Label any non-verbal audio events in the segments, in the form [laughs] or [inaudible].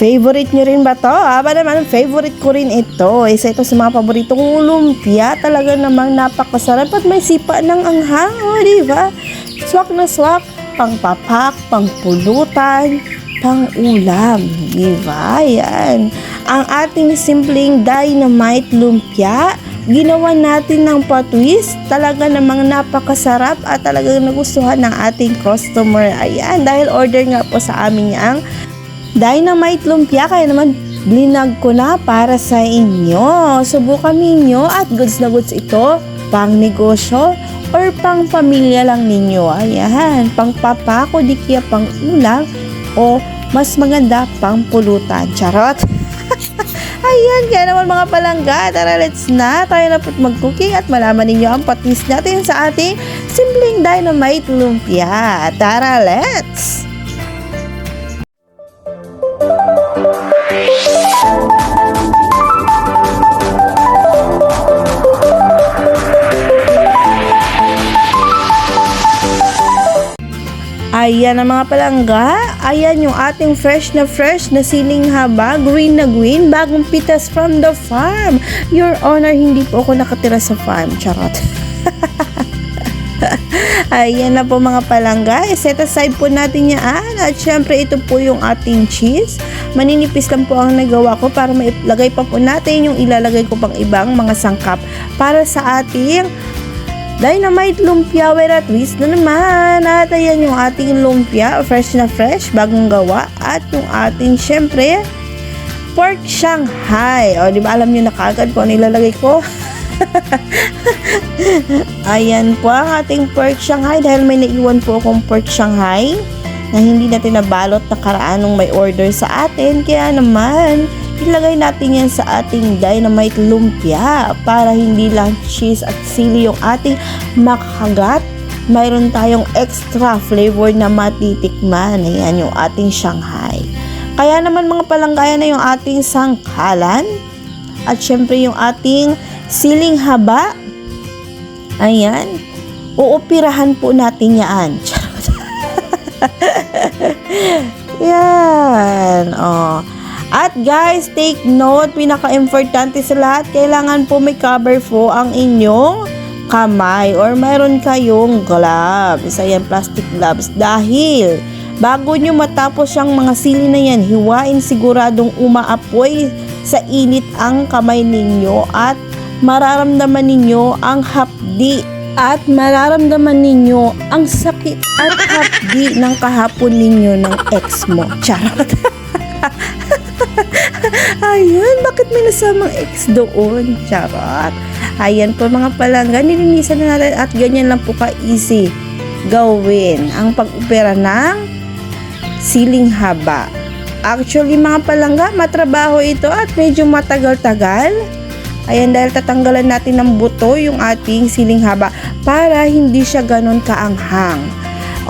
Favorite nyo rin ba to? Aba naman, favorite ko rin ito. Isa ito sa mga paborito kong lumpia. Talaga namang napakasarap at may sipa ng anghang. O, di ba? Swak na swak. Pang papak, pang pulutan, pang ulam. Di ba? Yan. Ang ating simpleng dynamite lumpia ginawa natin ng patwist. Talaga namang napakasarap at talagang nagustuhan ng ating customer. Ayan, dahil order nga po sa amin ang Dynamite Lumpia, kaya naman blinag ko na para sa inyo. Subukan ninyo at goods na goods ito, pang negosyo or pang pamilya lang ninyo. Ayan, pang papako, di kaya pang ulam o mas maganda pang pulutan. Charot! [laughs] Ayan, kaya naman mga palangga, tara let's na, tayo na po't mag-cooking at malaman ninyo ang patis natin sa ating simpleng dynamite lumpia. Tara, let's! Ayan ang mga palangga. Ayan yung ating fresh na fresh na siling haba, green na green, bagong pitas from the farm. Your Honor, hindi po ako nakatira sa farm. Charot. [laughs] Ayan na po mga palangga. Set aside po natin yan. At syempre ito po yung ating cheese. Maninipis lang po ang nagawa ko para mailagay pa po natin yung ilalagay ko pang ibang mga sangkap para sa ating Dynamite lumpia twist na naman. At ayan yung ating lumpia, fresh na fresh, bagong gawa. At yung ating, syempre, pork Shanghai. O, di ba alam nyo na kagad kung ano ilalagay ko? [laughs] ayan po ang ating pork Shanghai dahil may naiwan po akong pork Shanghai na hindi natin nabalot na karaan nung may order sa atin. Kaya naman, ilagay natin yan sa ating dynamite lumpia para hindi lang cheese at sili yung ating makagat. Mayroon tayong extra flavor na matitikman. Ayan yung ating Shanghai. Kaya naman mga palanggayan na yung ating sangkalan. At syempre yung ating siling haba. Ayan. Uupirahan po natin yan. [laughs] [laughs] Yan. Oh. At guys, take note, pinaka-importante sa lahat, kailangan po may cover po ang inyong kamay or mayroon kayong gloves. Ayan, plastic gloves. Dahil, bago nyo matapos yung mga sili na yan, hiwain siguradong umaapoy sa init ang kamay ninyo at mararamdaman ninyo ang hapdi at mararamdaman ninyo ang sakit at hapdi ng kahapon ninyo ng ex mo. Charot. [laughs] [laughs] Ayun, bakit may nasamang ex doon? Charot. Ayan po mga palangga, nilinisan na natin at ganyan lang po ka-easy gawin ang pag-opera ng siling haba. Actually mga palangga, matrabaho ito at medyo matagal-tagal. Ayan, dahil tatanggalan natin ng buto yung ating siling haba para hindi siya ganun kaanghang.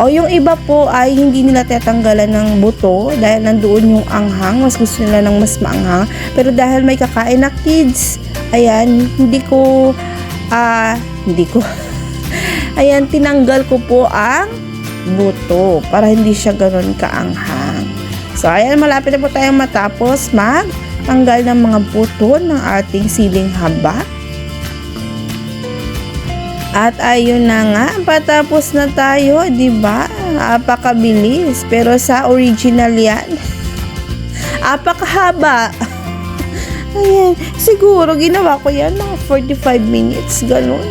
O yung iba po ay hindi nila tatanggalan ng buto dahil nandoon yung anghang, mas gusto nila ng mas maanghang. Pero dahil may kakain na kids, ayan, hindi ko, ah, hindi ko, [laughs] ayan, tinanggal ko po ang buto para hindi siya ganun kaanghang. So, ayan, malapit na po tayong matapos magtanggal ng mga buto ng ating siling haba. At ayun na nga, patapos na tayo, 'di ba? Apakabilis, pero sa original 'yan. [laughs] Apakahaba. [laughs] Ayan, siguro ginawa ko 'yan mga 45 minutes, ganun.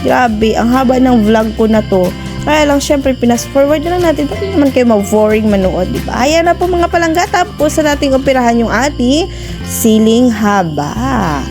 Grabe, ang haba ng vlog ko na to. Kaya lang, syempre, pinas-forward na lang natin. Bakit naman kayo mag-boring manood, di ba? Ayan na po mga palangga. Tapos na nating operahan yung ating siling haba.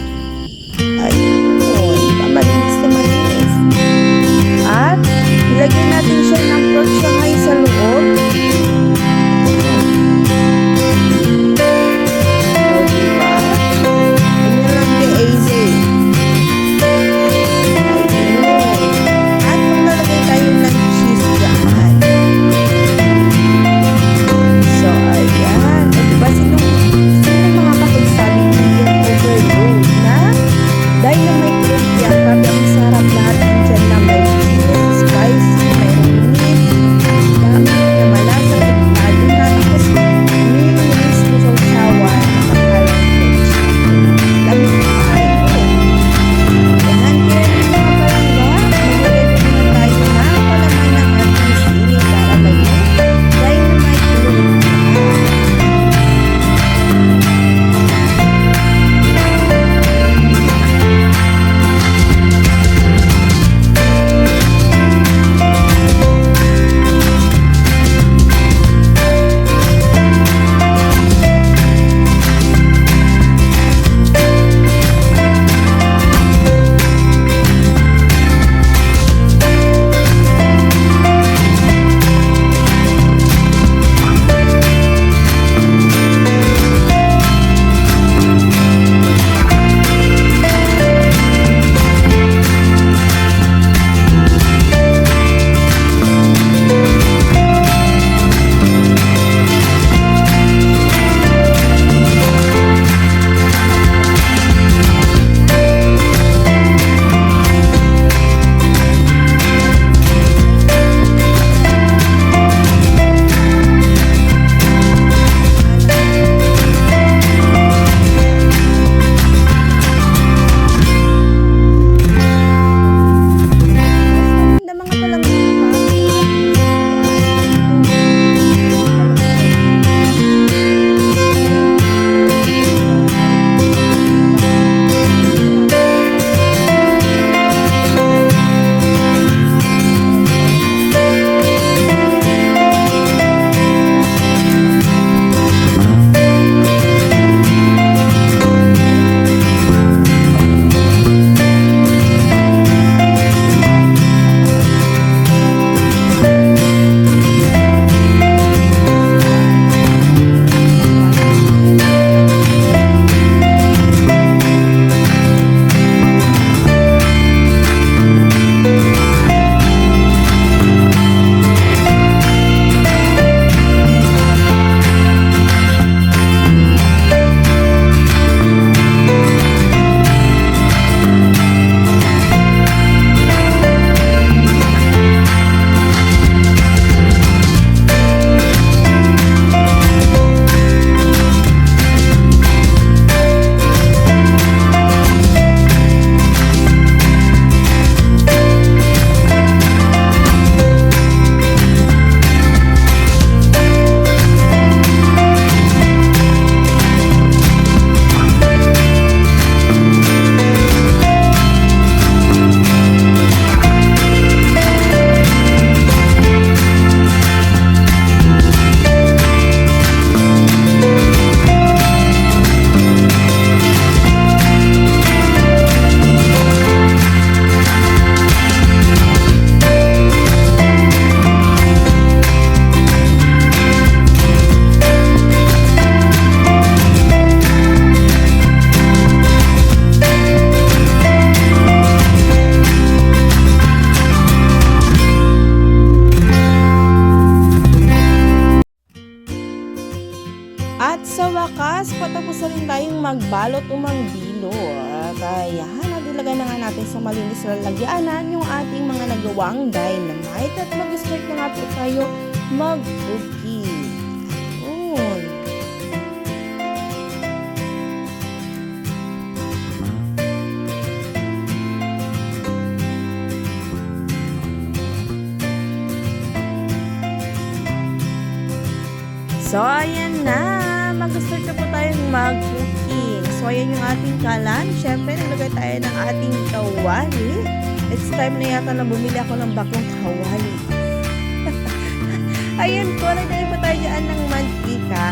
Magbalot o mangbilo. Kaya nilagay na nga natin sa malinis na lagyanan yung ating mga nagawang dynamite at mag-start na nga tayo mag-cookie. So, ayan na. Mag-start na po tayong mag-cooking. Ayan yung ating kalan. Siyempre, nilagay tayo ng ating kawali. It's time na yata na bumili ako ng bakong kawali. [laughs] ayan po, nagdali po tayo dyan ng mantika.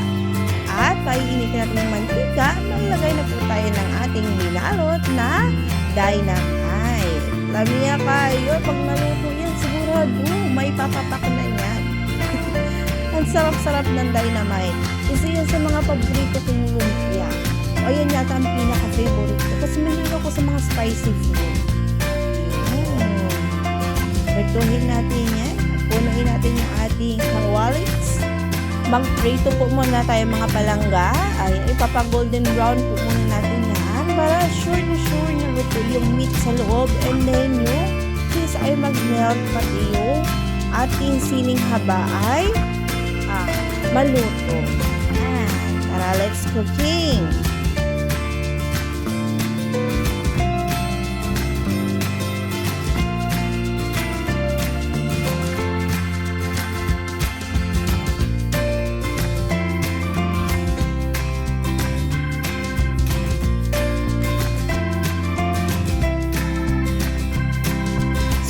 At paiinitin natin ng mantika, maglagay na po tayo ng ating binalot na dynamite. Lamia kayo, pag naluto yan, sigurado, may papapak na yan. [laughs] Ang sarap-sarap ng dynamite. Isa yan sa mga paborito kong lumpia. O yan yata ang pinaka-favorite ko. Kasi mahilig ako sa mga spicy food. Yun. Bertuhin natin yan. Punuin natin yung ating karwalits. Mag-prito po muna tayo mga palangga. Ay, ipapa-golden brown po muna natin yan. Para sure na sure na luto yung meat sa loob. And then yung cheese ay mag-melt pati yung ating sining haba ay ah, maluto. Ah, tara, let's cooking.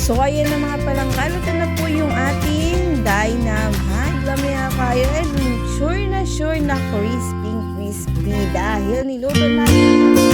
So, ayan na mga palangga. Luto na po yung ating dynamite. Lamaya kayo. And sure na sure na crispy crispy dahil niluto natin.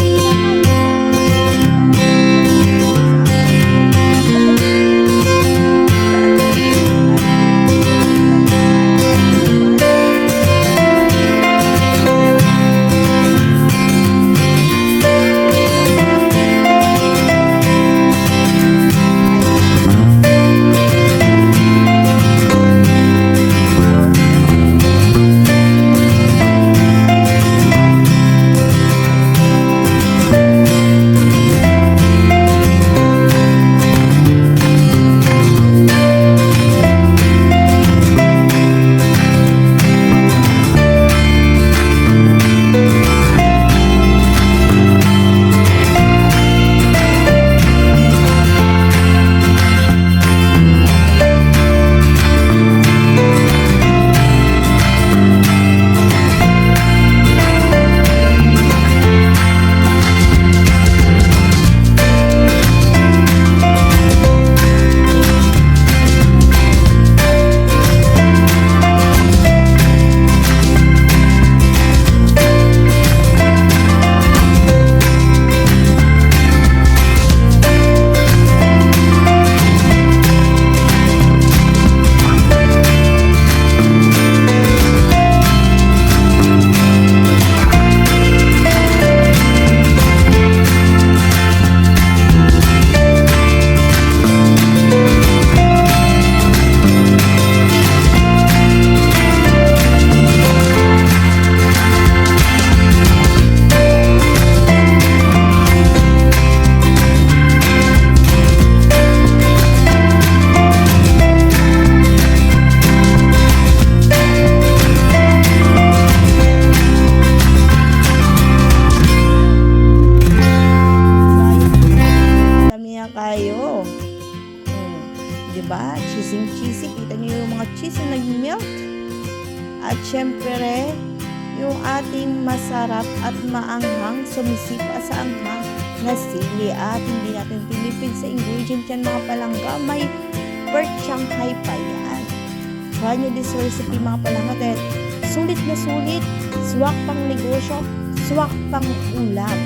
At syempre, yung ating masarap at maanghang sumisipa sa anghang na sili at hindi natin tinipid sa ingredient yan mga palangga. May pork shanghai pa yan. Try nyo this recipe mga palangga dahil sulit na sulit, swak pang negosyo, swak pang ulam.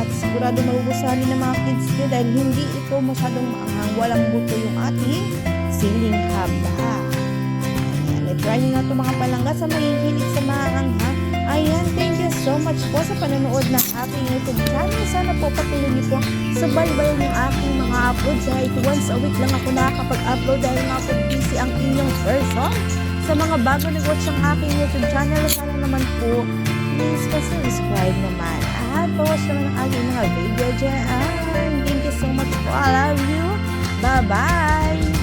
At sigurado magugustuhan ng mga kids nyo dahil hindi ito masyadong maanghang. Walang buto yung ating siling haba. Nyo na ito mga palangga sa mahihilig sa maanghang. Ayan, thank you so much po sa panonood ng aking YouTube channel. Sana po patuloy niyo po subaybayan yung aking mga upload. Kahit once a week lang ako nakakapag-upload dahil nga po busy ang inyong person. Sa mga bago nag-watch ang aking YouTube channel, sana naman po, please pa-subscribe naman. At pa-watch naman ang aking mga video dyan. Thank you so much po. I love you. Bye-bye.